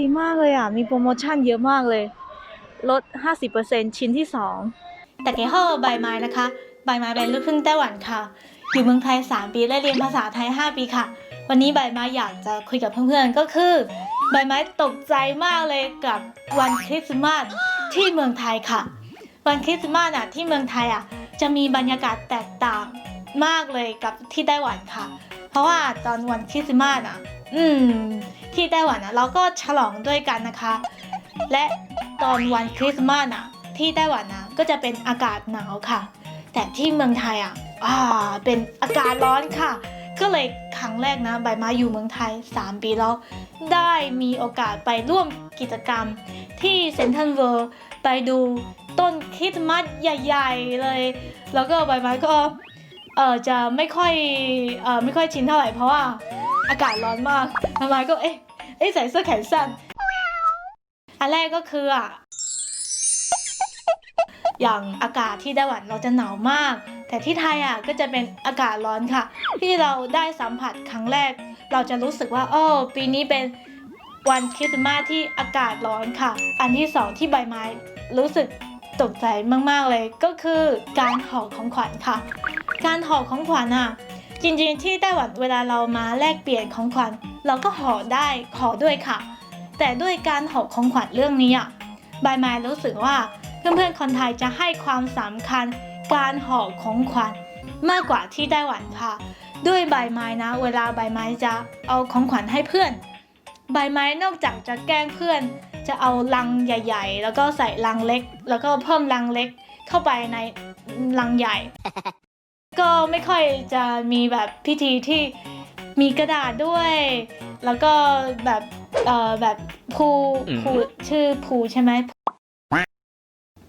ดีมากเลยอะ มีโปรโมชั่นเยอะมากเลย ลด 50%ชิ้นที่ 2 แต่เกเฮอใบไม้นะคะใบไม้เป็นลูกครึ่งไต้หวันค่ะ อยู่เมืองไทย 3 ปีและเรียนภาษาไทย 5 ปีค่ะ วันนี้ใบไม้อยากจะคุยกับเพื่อนๆก็คือ ใบไม้ตกใจมากเลยกับวันคริสต์มาสที่เมืองไทยค่ะ วันคริสต์มาสอะที่เมืองไทยอะจะมีบรรยากาศแตกต่างมากเลยกับที่ไต้หวันค่ะ เพราะว่าตอนวันคริสต์มาสอะ อืม ที่ไต้หวันอะเราก็ฉลองด้วยกันนะคะ และตอนวันคริสต์มาสอะที่ไต้หวันอะก็จะเป็นอากาศหนาวค่ะ แต่ที่เมืองไทยอะอ่าเป็นอากาศร้อนค่ะ ก็เลยครั้งแรกนะใบม้อยู่เมืองไทย 3 ปีแล้ว ได้มีโอกาสไปร่วมกิจกรรมที่เซนทรัลเวิลด์ไปดูต้นคริสต์มาสใหญ่ ๆ เลย แล้วก็ใบไม้ก็เออจะไม่ค่อยเออไม่ค่อยชินเท่าไหร่เพราะว่าอากาศร้อนมากใบไม้ก็เอ๊ะ เอ๊ะใส่เสื้อแขนสั้น อันแรกก็คืออะอย่างอากาศที่ไต้หวันเราจะหนาวมาก แต่ที่ไทยอะก็จะเป็นอากาศร้อนค่ะ ที่เราได้สัมผัสครั้งแรก เราจะรู้สึกว่าโอ้ปีนี้เป็นวันคริสต์มาสที่อากาศร้อนค่ะ อันที่สองที่ใบไม้รู้สึกตกใจมากๆเลยก็คือการห่อของขวัญค่ะ การห่อของขวัญอะ จริงๆที่ไต้หวันเวลาเรามาแลกเปลี่ยนของขวัญ เราก็ห่อได้ขอด้วยค่ะ แต่ด้วยการห่อของขวัญเรื่องนี้อะใบไม้รู้สึกว่าเพื่อนๆคนไทยจะให้ความสำคัญการห่อของขวัญมากกว่าที่ไต้หวันค่ะ ด้วยใบไม้นะ เวลาใบไม้จะเอาของขวัญให้เพื่อน ใบไม้นอกจากจะแกล้งเพื่อน จะเอาลังใหญ่ ๆ แล้วก็ใส่ลังเล็ก แล้วก็เพิ่มลังเล็กเข้าไปในลังใหญ่ ก็ไม่ค่อยจะมีแบบพิธีที่มีกระดาษด้วย แล้วก็แบบเอ่อแบบภูภูชื่อภูใช่ไหม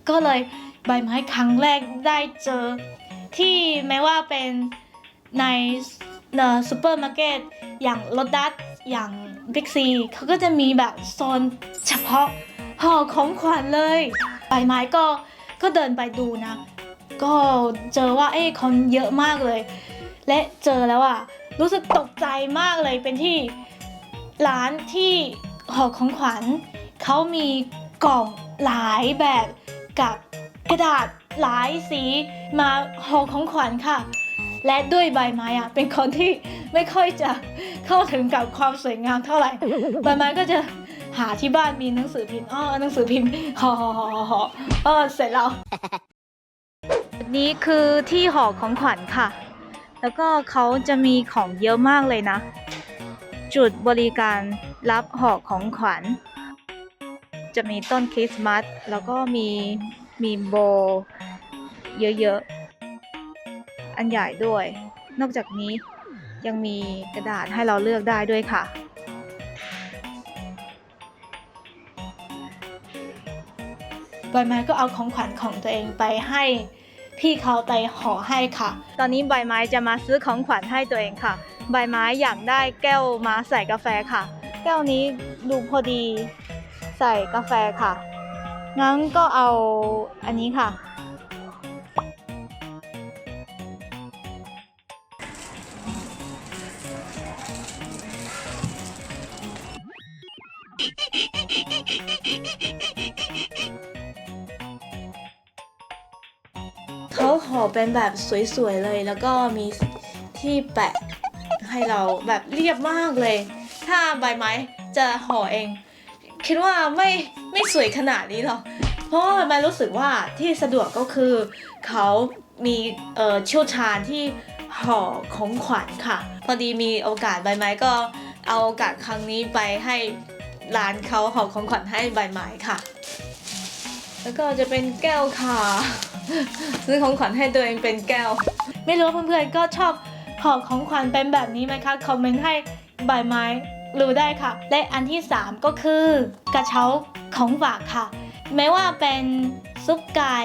ก็เลยใบไม้ครั้งแรกได้เจอ ที่แม้ว่าเป็นในเอ่อซูเปอร์มาร์เก็ตอย่างรถดัสอย่างบิ๊กซีเขาก็จะมีแบบโซนเฉพาะห่อของขวัญเลย ใบไม้ก็ก็เดินไปดูนะ ก็เจอว่าเอ้ยคนเยอะมากเลย และเจอแล้วอะรู้สึกตกใจมากเลยเป็นที่ร้านที่ห่อของขวัญเขามีกล่องหลายแบบกับกระดาษหลายสีมาห่อของขวัญค่ะ และด้วยใบไม้อะเป็นคนที่ไม่ค่อยจะเข้าถึงกับความสวยงามเท่าไหร่ใบไม้ก็จะหาที่บ้านมีหนังสือพิมพ์อ้อหนังสือพิมพ์ห่อห่อห่อห่อห่อเออเสร็จแล้ว นี้คือที่ห่อของขวัญค่ะ แล้วก็เขาจะมีของเยอะมากเลยนะ จุดบริการรับห่อของขวัญ จะมีต้นคริสต์มาสแล้วก็มีมีโบ เยอะๆ อันใหญ่ด้วย นอกจากนี้ยังมีกระดาษให้เราเลือกได้ด้วยค่ะใบไม้ก็เอาของขวัญของตัวเองไปให้ พี่เขาไปห่อให้ค่ะ ตอนนี้ใบไม้จะมาซื้อของขวัญให้ตัวเองค่ะ ใบไม้อยากได้แก้วมาใส่กาแฟค่ะ แก้วนี้ดูพอดีใส่กาแฟค่ะ งั้นก็เอาอันนี้ค่ะเข เป็นแบบสวยๆเลย แล้วก็มีที่แปะให้เราแบบเรียบมากเลย ถ้าใบไม้จะห่อเอง คิดว่าไม่ไม่สวยขนาดนี้หรอกเพราะว่าใบไม้รู้สึกว่าที่สะดวกก็คือ เขามีเอ่อเชี่ยวชาญที่ห่อของขวัญค่ะ พอดีมีโอกาสใบไม้ก็เอาโอกาสครั้งนี้ไปให้ร้านเขาห่อของขวัญให้ใบไม้ค่ะ แล้วก็จะเป็นแก้วค่ะ ซื้อของขวัญให้ตัวเองเป็นแก้ว ไม่รู้เพื่อนๆก็ชอบห่อของขวัญเป็นแบบนี้ไหมคะ คอมเมนต์ให้ใบไม้รู้ได้ค่ะ และอันที่ 3 ก็คือกระเช้าของฝากค่ะแม้ว่าเป็นซุปไก่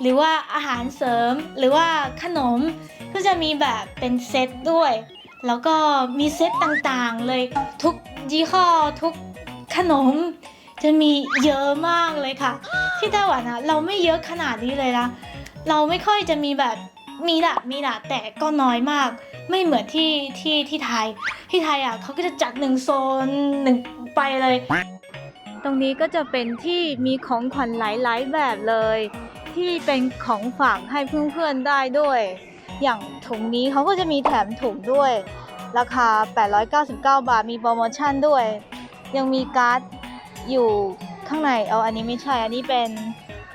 หรือว่าอาหารเสริม หรือว่าขนม ก็จะมีแบบเป็นเซตด้วย แล้วก็มีเซตต่างๆเลยทุกยี่ห้อทุกขนม จะมีเยอะมากเลยค่ะ ที่ไต้หวันอะเราไม่เยอะขนาดนี้เลยนะเราไม่ค่อยจะมีแบบมีละมีละแต่ก็น้อยมาก ไม่เหมือนที่ที่ที่ไทย ที่ไทยอะเขาก็จะจัดหนึ่งโซนหนึ่งไปเลย ตรงนี้ก็จะเป็นที่มีของขวัญหลายๆแบบเลย ที่เป็นของฝากให้เพื่อนๆได้ด้วย อย่างถุงนี้เขาก็จะมีแถมถุงด้วย ราคา 899 บาทมีโปรโมชั่นด้วย ยังมีการ์ดอยู่ ข้างในเอาอันนี้ไม่ใช่ อันนี้เป็น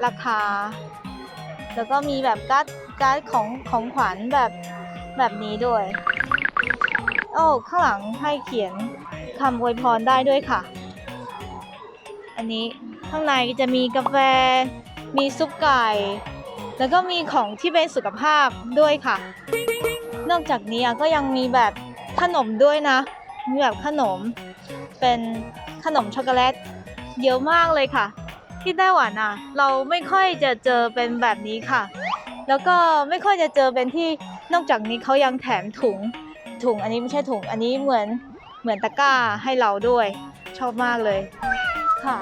ราคา แล้วก็มีแบบการ์ดการ์ดของของขวัญแบบแบบนี้ด้วย โอ้ข้างหลังให้เขียนคำอวยพรได้ด้วยค่ะ อันนี้ข้างในจะมีกาแฟ มีซุปไก่ แล้วก็มีของที่เป็นสุขภาพด้วยค่ะ นอกจากนี้ก็ยังมีแบบขนมด้วยนะ มีแบบขนม เป็นขนมช็อกโกแลต เยอะมากเลยค่ะ ที่ไต้หวันอะ เราไม่ค่อยจะเจอเป็นแบบนี้ค่ะ แล้วก็ไม่ค่อยจะเจอเป็นที่นอกจากนี้เขายังแถมถุง ถุงอันนี้ไม่ใช่ถุงอันนี้เหมือนเหมือนตะกร้าให้เราด้วย ชอบมากเลยค่ะ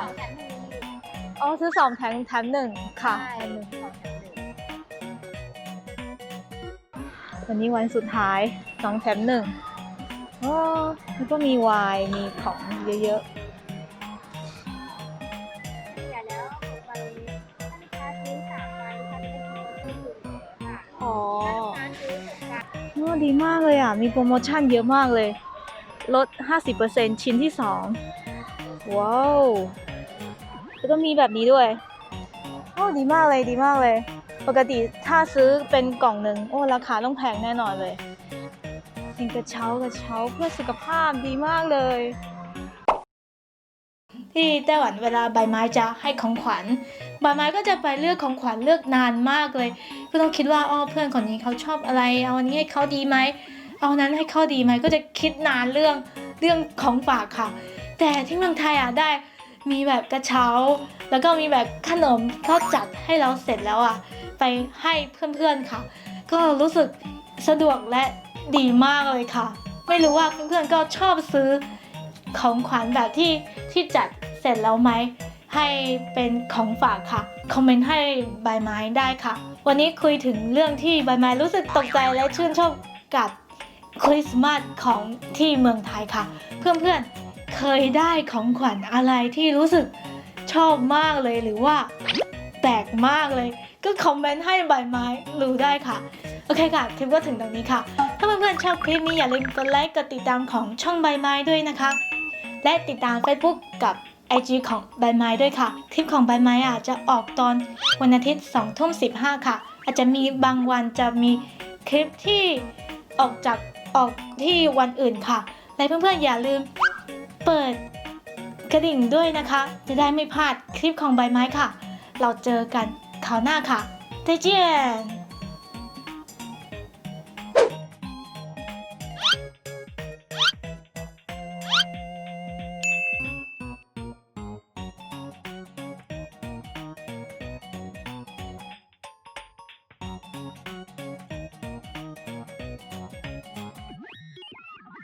อ๋อซื้อสองแถมแถมหนึ่งค่ะแถมหนึ่งวันนี้วันสุดท้ายสองแถมหนึ่งโอ้แล้วก็มีไวน์มีของเยอะอ ดีมากเลยอะ มีโปรโมชั่นเยอะมากเลย ลด 50%ชิ้นที่ 2 ว้าว แล้วก็มีแบบนี้ด้วย โอ้ดีมากเลยดีมากเลย ปกติถ้าซื้อเป็นกล่องหนึ่งโอ้ ราคาต้องแพงแน่นอนเลยเป็นกระเช้ากระเช้าเพื่อสุขภาพดีมากเลย ที่ไต้หวันเวลาใบไม้จะให้ของขวัญใบไม้ก็จะไปเลือกของขวัญเลือกนานมากเลย ก็ต้องคิดว่าอ๋อเพื่อนคนนี้เขาชอบอะไร เอาอันนี้ให้เขาดีไหมเอานั้นให้เขาดีไหมก็จะคิดนานเรื่องเรื่องของฝากค่ะ แต่ที่เมืองไทยอะได้มีแบบกระเช้า แล้วก็มีแบบขนมเขาจัดให้เราเสร็จแล้วอะไปให้เพื่อนๆค่ะ ก็รู้สึกสะดวกและดีมากเลยค่ะ ไม่รู้ว่าเพื่อนๆก็ชอบซื้อของขวัญแบบที่ที่จัด เสร็จแล้วไหม ให้เป็นของฝากค่ะ คอมเมนต์ให้ใบไม้ได้ค่ะ วันนี้คุยถึงเรื่องที่ใบไม้รู้สึกตกใจและชื่นชอบกับคริสต์มาสของที่เมืองไทยค่ะ เพื่อนๆ เคยได้ของขวัญอะไรที่รู้สึกชอบมากเลยหรือว่าแปลกมากเลย ก็คอมเมนต์ให้ใบไม้รู้ได้ค่ะ โอเคค่ะ คลิปก็ถึงตรงนี้ค่ะ ถ้าเพื่อนๆชอบคลิปนี้อย่าลืมกดไลค์กดติดตามของช่องใบไม้ด้วยนะคะ และติดตาม Facebook กับ IG ของใบไม้ด้วยค่ะ คลิปของใบไม้อะจะออกตอนวันอาทิตย์2ทุ่ม15 ค่ะ อาจจะมีบางวันจะมีคลิปที่ออกจากออกที่วันอื่นค่ะ และเพื่อนๆอย่าลืมเปิดกระดิ่งด้วยนะคะ จะได้ไม่พลาดคลิปของใบไม้ค่ะ เราเจอกันคราวหน้าค่ะ再见